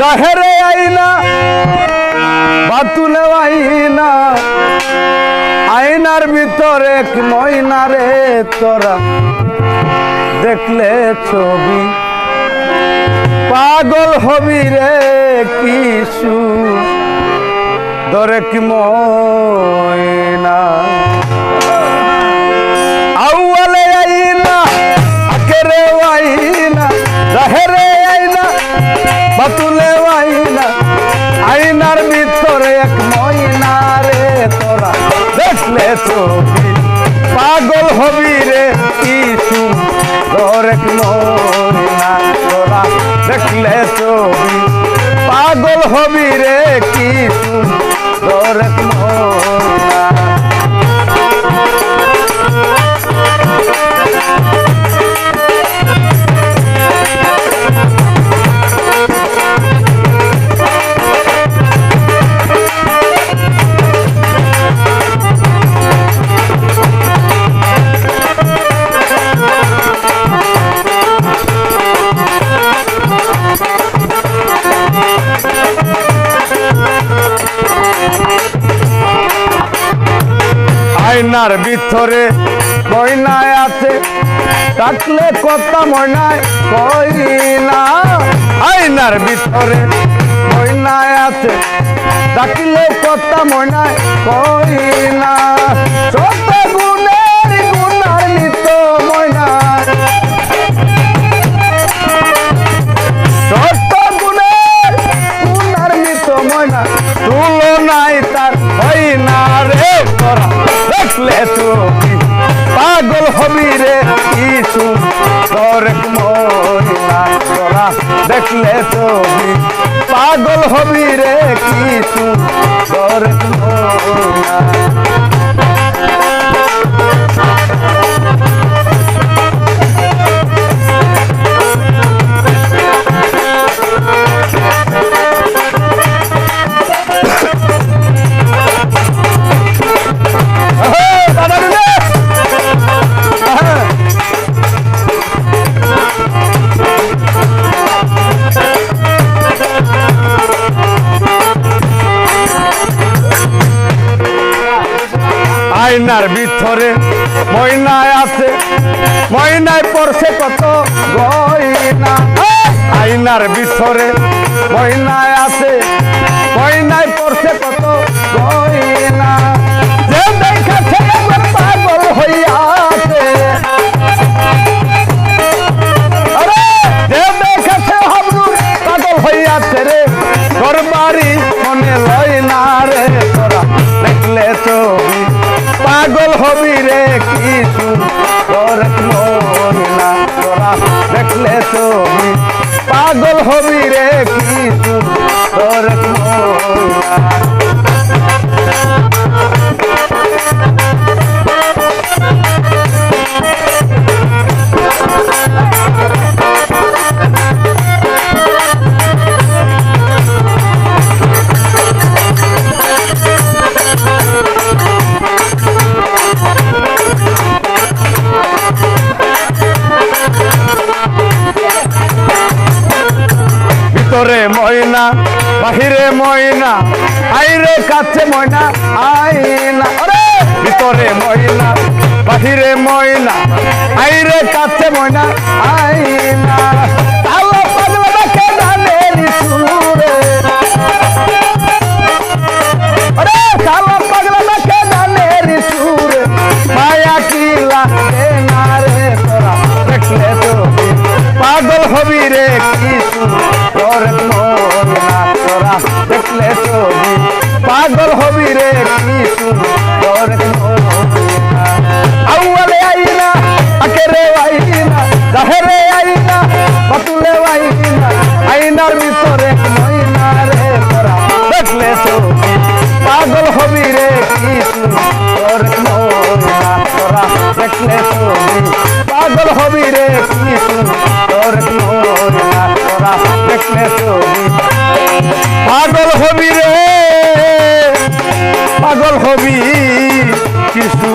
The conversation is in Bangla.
জাহেরে আইনা বাতুলে আইনা। আইনার ভিতরে ময়না রে তোরা। দেখলে ছবি। পাগল হবি রে কিশু দরেক ময়না? আউয়ালে আইনা আইনা আইনা, বাতুলে আইনা দেখলে ছবি, পাগল হবি রে কিছু ময়না তোরা দেখলে ছবি। পাগল হবি রে কি দরেক ময়না আয়নার ভিতরে ময়নায় আছে। ডাকলে কথা ময়নায় কই না আয়নার ভিতরে ময়নায় আছে। ডাকলে কথা ময়নায় কই না ছোট গুণের গুণার নিত ময়নায় ছোট গুণের গুণার নিত তুলনায় তার হয় না রে তোরা। দেখলে তুমি পাগল হবি রে কিছু তরক মরা দেখলে তুমি পাগল হবি রে কিছু তরক ময়না আয়নার ভিতরে, ময়নায় আছে, ময়নায় পড়ছে কত গয়না। আয়নার ভিতরে, ময়নায় আছে, ময়নায় পড়ছে কত গয়না। হইয়াছে। রে পাগল হবি রে কিছু? দেখলে তুমি। পাগল হবি রে বাহিরে ময়না, আইরে কাছে ময়না, আইনা আরে ভিতরে ময়না, বাহিরে ময়না, আইরে কাছে ময়না, আইনা। তালো পাগলা সুরে মায়া কি হবি রে না তোরা? দেখলে ছবি পাগল হবি রে কিছু আউয়ালে আইনা আকেরে আইনা, জাহেরে আইনা পাতুলে আইনা, আইনার ভিতরে ময়না রে তোরা দেখলে ছবি পাগল হবি রে কিছু তোর দেখলে ছবি পাগল হবি রে কিছু তোরা দেখলে ছবি পাগল হবি রে। পাগল হবি কিছু